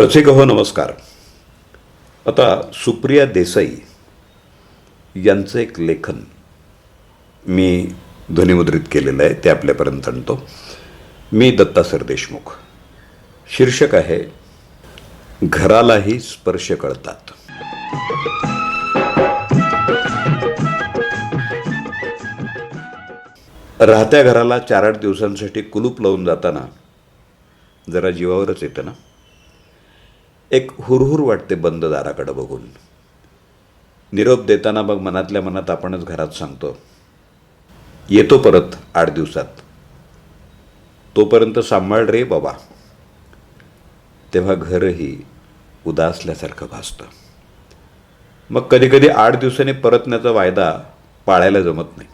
रसिक हो नमस्कार. आता सुप्रिया देसाई यांचं एक लेखन मी ध्वनिमुद्रित केलेलं आहे ते आपल्यापर्यंत आणतो. मी दत्ता सरदेशमुख शीर्षक आहे घरालाही स्पर्श कळतात राहत्या घराला चार आठ दिवसांसाठी कुलूप लावून जाताना जरा जीवावरच येतं ना? एक हुरहुर वाटते बंद दाराकडं बघून. निरोप देताना मग मनातल्या मनात आपणच घरात सांगतो येतो परत आठ दिवसात. तोपर्यंत सांभाळ रे बाबा. तेव्हा घरही उदासल्यासारखं भासतं. मग कधीकधी आठ दिवसांनी परतण्याचा वायदा पाळायला जमत नाही.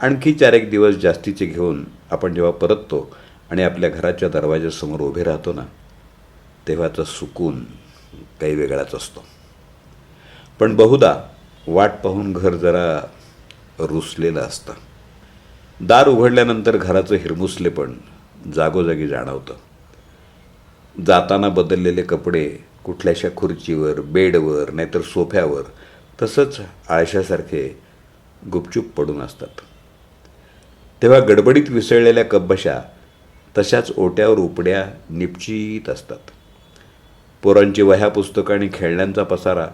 आणखी चार एक दिवस जास्तीचे घेऊन आपण जेव्हा परततो आणि आपल्या घराच्या दरवाज्यासमोर उभे राहतो ना तेव्हाचा सुकून काही वेगळाच असतो. पण बहुधा वाट पाहून घर जरा रुसलेलं असतं. दार उघडल्यानंतर घराचं हिरमुसलेपण जागोजागी जाणवतं. जाताना बदललेले कपडे कुठल्याशा खुर्चीवर बेडवर नाहीतर सोफ्यावर तसंच आळशासारखे गुपचूप पडून असतात. तेव्हा गडबडीत विसळलेल्या कब्बशा तशाच ओट्यावर उपड्या निपचित असतात. पोरांची वह्या पुस्तकं आणि खेळण्यांचा पसारा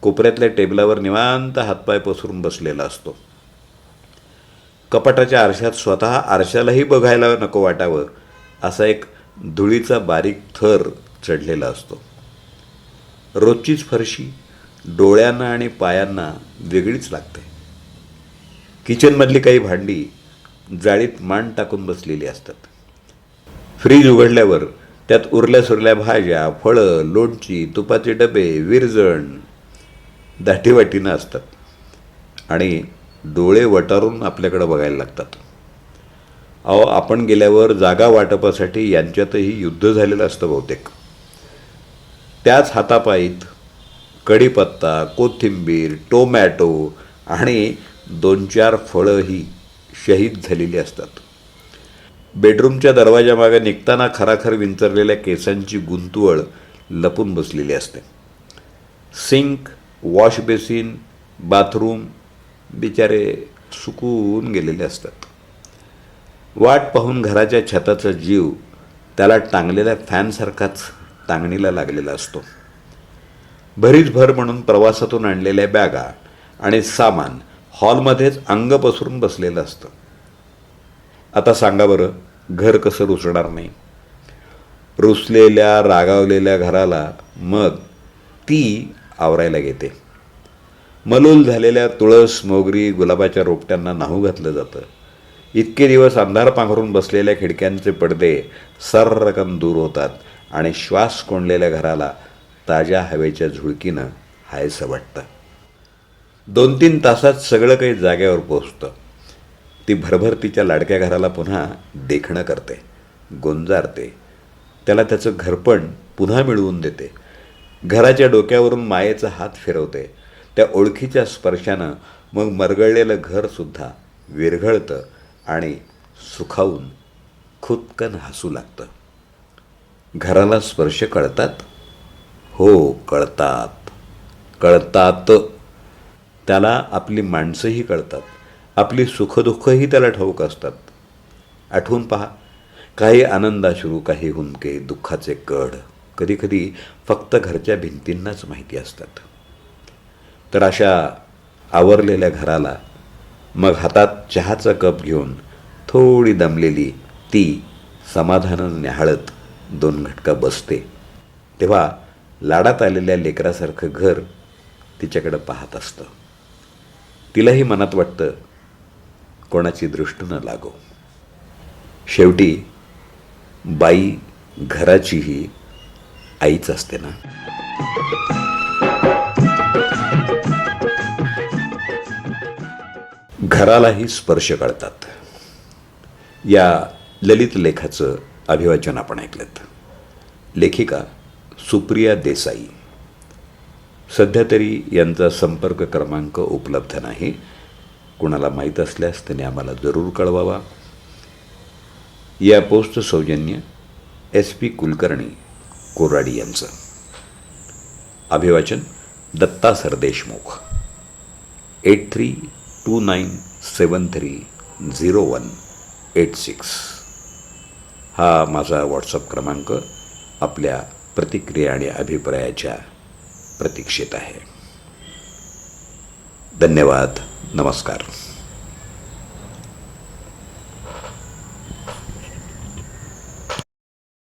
कोपऱ्यातल्या टेबलावर निवांत हातपाय पसरून बसलेला असतो. कपाटाच्या आरशात स्वतः आरशालाही बघायला नको वाटावं असा एक धुळीचा बारीक थर चढलेला असतो. रोजचीच फरशी डोळ्यांना आणि पायांना वेगळीच लागते. किचनमधली काही भांडी जाळीत मान टाकून बसलेली असतात. फ्रीज उघडल्यावर त्यात उरल्या सुरल्या भाज्या फळं लोणची तुपाचे डबे विरजण दाटीवाटीनं असतात. आणि डोळे वटारून आपल्याकडं बघायला लागतात. अहो आपण गेल्यावर जागा वाटपासाठी यांच्यातही युद्ध झालेलं असतं बहुतेक. त्याच हातापायीत कढीपत्ता कोथिंबीर टोमॅटो आणि दोन चार फळंही शहीद झालेली असतात. बेडरूमच्या दरवाजामागे निघताना खराखर विंचरलेल्या केसांची गुंतवळ लपून बसलेली असते. सिंक वॉश बेसिन बाथरूम बिचारे सुकून गेलेले असतात. वाट पाहून घराच्या छताचा जीव त्याला टांगलेल्या फॅनसारखाच टांगणीला लागलेला असतो. भरीच भर म्हणून प्रवासातून आणलेल्या बॅगा आणि सामान हॉलमध्येच अंग पसरून बसलेलं असतं. आता सांगा बरं घर कसं रुसणार नाही? रुसलेल्या रागावलेल्या घराला मग ती आवरायला घेते. मलूल झालेल्या तुळस मोगरी गुलाबाच्या रोपट्यांना नाहू घातलं जातं. इतके दिवस अंधार पांघरून बसलेल्या खिडक्यांचे पडदे सर्रकम दूर होतात आणि श्वास कोंडलेल्या घराला ताज्या हवेच्या झुळकीनं हायसं वाटतं. दोन तीन तासात सगळं काही जाग्यावर पोचतं ती भरभर तिच्या लाडक्या घराला पुन्हा देखणं करते गोंजारते. त्याला त्याचं घरपण पुन्हा मिळवून देते. घराच्या डोक्यावरून मायेचा हात फिरवते. त्या ओळखीच्या स्पर्शानं मग मरगळलेलं घरसुद्धा विरघळतं आणि सुखावून खुदकन हसू लागतं. घराला स्पर्श कळतात? हो कळतात. कळतात. त्याला आपली माणसंही कळतात. आपली सुखदुःखही त्याला ठाऊक असतात. आठवून पहा काही आनंदाश्रू काही हुंदके दुःखाचे कढ कधीकधी फक्त घरच्या भिंतींनाच माहिती असतात. तर अशा आवरलेल्या घराला मग हातात चहाचा कप घेऊन थोडी दमलेली ती समाधानानं न्याहाळत दोन घटका बसते. तेव्हा लाडात आलेल्या लेकरासारखं घर तिच्याकडं पाहत असतं. तिलाही मनात वाटतं कोणाची दृष्ट न लागो. शेवटी बाई घराचीही आईच असते ना? घरालाही स्पर्श कळतात या ललित लेखाचं अभिवाचन आपण ऐकलं लेखिका सुप्रिया देसाई. सध्या तरी यांचा संपर्क क्रमांक उपलब्ध नाही. कुणाला माहीत असल्यास त्याने आम्हाला जरूर कळवावा. या पोस्ट सौजन्य एस पी कुलकर्णी कोराडी यांचं. अभिवाचन Datta Sardeshmukh eight three two nine seven three zero one eight six. हा माझा व्हॉट्सअप क्रमांक आपल्या प्रतिक्रिया आणि अभिप्रायाच्या प्रतीक्षेत आहे. धन्यवाद. नमस्कार.